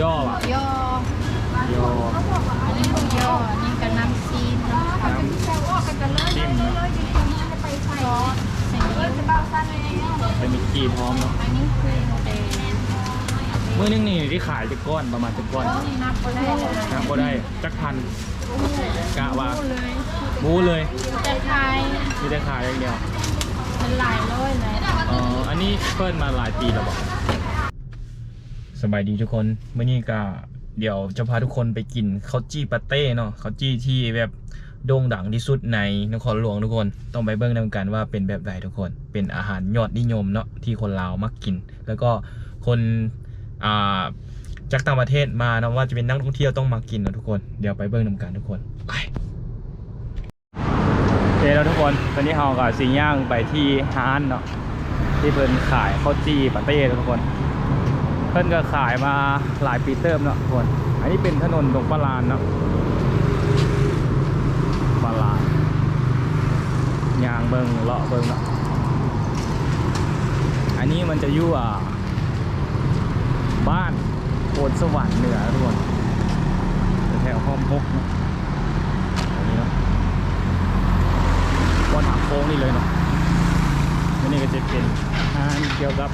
ย่อว่ะย่อย่ออันนี้หมูย่ออันนี้กับน้ำซีนน้ำข้าวน้ำจิ้มเนอะซอสเส้นยิ้วเป็นมิกกี้พร้อมเนาะอันนี้คือหมูแดงมื้อนึงนี่ที่ขายจะก้อนประมาณจะก้อนนับก็ได้เลยนะก็ได้จักพันกะว่าพูดเลยบูเลยแต่ขายมีแต่ขายอย่างเดียวเป็นหลายร้อยเลยอ๋ออันนี้เปิดมาหลายปีแล้วบอก สบายดีทุกคนเมื่อนี้ก็เดี๋ยวจะพาทุกคนไปกินข้าวจี้ปาเต้เนาะข้าวจี้ที่แบบโด่งดังที่สุดในนครหลวงทุกคนต้องไปเบิ่งนำกันว่าเป็นแบบใดทุกคน เป็นอาหารยอดนิยมเนาะที่คนลาวมักกิน แล้วก็คนอ่าจากต่างประเทศมาเนาะว่าจะเป็นนักท่องเที่ยวต้องมากินเนาะทุกคนเดี๋ยวไปเบิ่งนำกันทุกคนไปโอเคแล้วทุกคนตอนนี้เราก็สิย่างไปที่ฮานเนาะที่เพิ่นขายข้าวจี้ปาเต้ทุกคน เพิ่นก็ขายมาหลายปีเติมเนาะทุกคนอันนี้เป็นถนนตรงปลานเนาะปลานยางเบิงเลาะเบิงเนาะอันนี้มันจะอยู่อะบ้านโพนสวรรค์เหนือทุกคนแถวห้อมพกเนาะอันนี้เนาะบนหักโค้งนี่เลยเนาะอันนี้ก็จะเป็นงานเกี่ยวกับ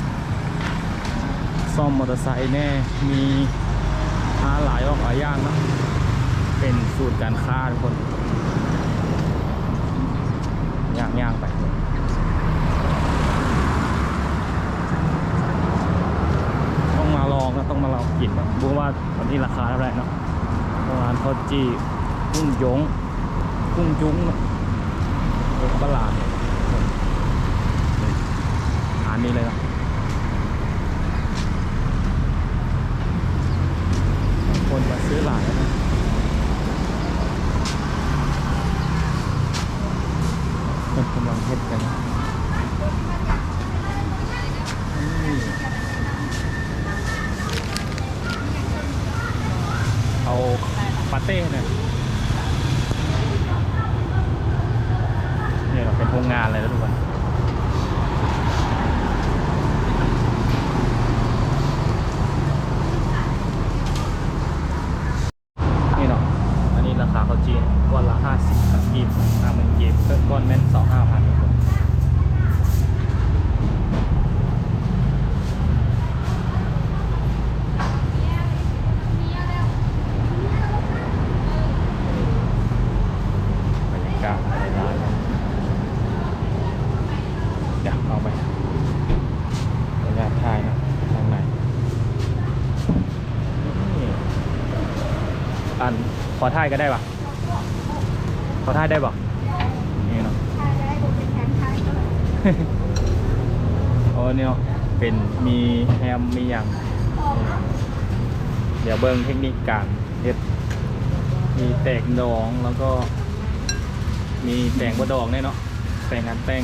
ซ่อมมอเตอร์ไซค์แน่มีค้าหลายออกหลายย่างนะเป็นสูตรการค้าทุกคนย่างย่างๆไปต้องมาลองนะต้องมาลองกินนะดูว่าตอนนี้ราคาเท่าไหร่เนาะประมาณข้าวจีกุ้งยงกุ้งจุ้งเนอะเอกบลาดเนี่ยทานนี้เลยนะ คนมาซื้อหลายแล้วนะ คนกำลังเฮ็ดกันเอาปาเต้เนี่ยเนี่ยเราเป็นโรงงานเลยนะทุกคนเนาะ อันนี้ราคาเขาจี นก้อนละห้าสิบกีบห้าหมื่นกีบเพิ่มก้อนแม่นสองห้าพันทุกคนบรรยากาศในร้านเดี๋ยวเอาไปบรรยากาศถ่ายนะทางในนี่อันขอท่ายก็ได้ปะ ขอท่ายได้ปะนี่เนาะโอ้เนี่ยเป็นมีแฮมมีอย่าง เดี๋ยวเบิ้งเทคนิคการเฮ็ดมีแตกดองแล้วก็ มีแตงบะดองเนี่ยเนาะแตงงานแตง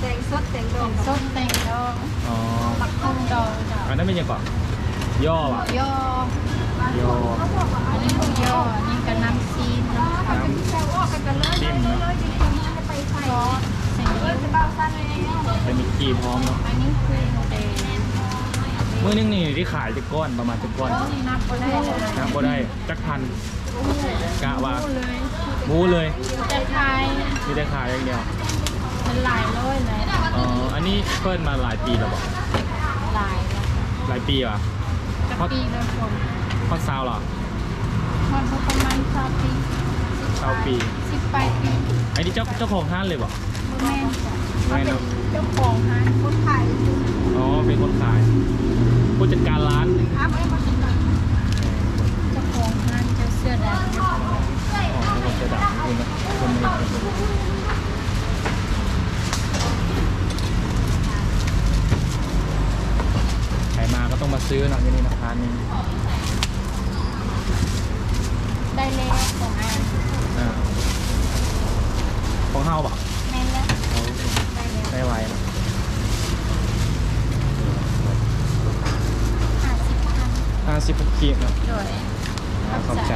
แตงสดแตงดแตองงส้มแตงดองอ๋อมักทุ่งดองจ้ะอันนั้นเป็นยังก่อนย่อว่ะย่อย่อ ป็นมิกกี้พร้อมเนาะอันนี้คือหมูแดงมื้อนึงนี่ที่ขายจะก้อนประมาณจะก้อนนับก็ได้เลยนะก็ได้จักพันกะว่าพูดเลยบูเลยแต่ขายมีแต่ขายอย่างเดียวเป็นหลายร้อยเลยอ๋ออันนี้เปิดมาหลายปีแล้วบอกหลายแล้วหลายปีว่ะจะปีละคนข้อซาวเหรอมันก็ประมาณสามปี ซาวปีสิบแปดปีไอ้นี่เจ้าเจ้าของห้านเลยบอกแม่นจ้ะไม่เนอะเจ้าของร้านคนไทยอ๋อเป็นคนขาย ผู้จัดการร้านอ้าวไม่มาสิเจ้าของร้านเจ้าเสื้อแดงเจ้าของร้านอ๋อเป็นคนจะดังคุณนะคนนี้ใครมาก็ต้องมาซื้อเนาะที่นี่นะร้านนี้ ได้แล้วของอันอ่าของเฮาบอกแม่นแล้วได้แล้วได้ไวนะห้าสิบพันห้าสิบกีบเนาะโดยอ่าขอบใจ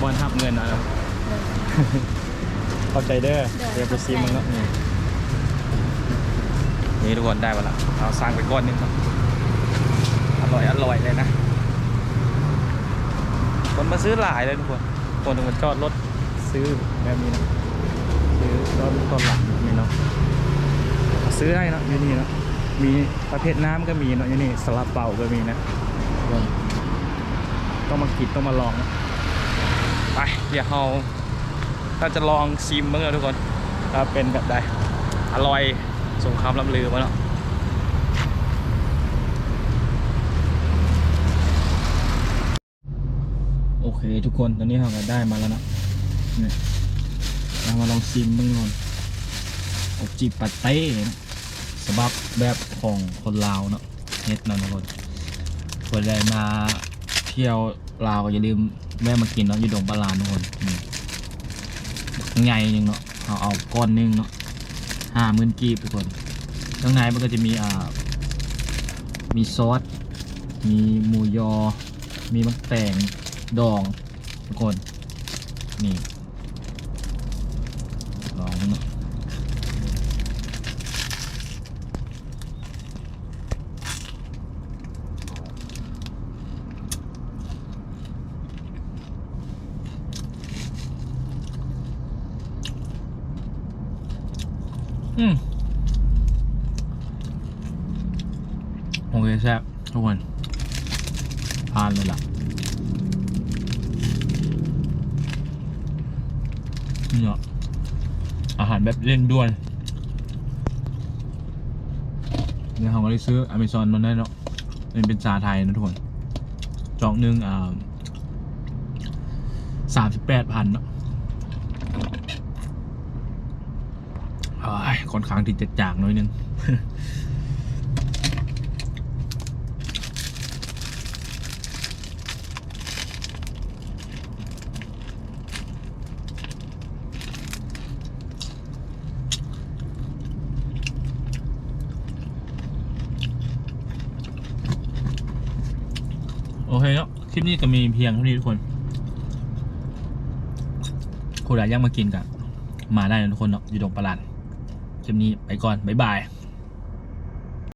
บอลทับเงินนะขอบใจเด้อ เดี๋ยวไปซีมึงแล้วนี่นี่ทุกคนได้มาละเราสร้างไปก้อนหนึงครับครับร่อยอร่อยเลยนะ คนมาซื้อหลายเลยทุกคนคนมาจอดรถซื้อแบบนี้นะซื้อต้ต้นหลังนี่เนาะซื้อได้เนาะอยู่นี่เนาะมีประเภทน้ำก็มีเนาะอยู่นี่สลับเป่าก็มีนะทุกคนต้องมากินต้องมาลองนะไปเดี๋ยวเราถ้าจะลองซิมเมื่อทุกคนถ้าเป็นแบบใดอร่อยสงครามลำลือมาเนาะ โอ เคทุกคนตอนนี้เราก็ได้มาแล้วนะเนี่ยเรามาลองชิมบ้างก่อนอบจีบปาเต้นะสบับแบบของคนลาวเนาะเฮ็ดนะทุกคนคนใดมาเที่ยวลาวก็อย่าลืมแวะมากินเนาะอยู่ดงปลาลานทุกคนนี่ไงยังเนาะเอาเอาก้อนหนึงเนาะห้าหมื่นกีบทุกคนข้างในมันก็จะมีอ่ามีซอสมีหมูยอ มีมะแตง ดอง ทุกคน นี่ ลองเนะอืมโอเคแซ่บทุกคนทานเลยล่ะ เนาะอาหารแบบเร่งด่วนเนี่ยเขาก็ได้ซื้ออเมซอนมาได้เนาะเป็นเป็นชาไทยนะทุกคนจองหนึ่งอ่าสามสิบแปดพันเนาะค่อนข้างที่จะจางน้อยนึง โอเคแล้วคลิปนี้ก็มีเพียงเท่านี้ทุกคนคุณอยากย่างมากินกันมาได้นะทุกคนเนาะอยู่ตรงประหลาดคลิปนี้ไปก่อน บ๊ายบาย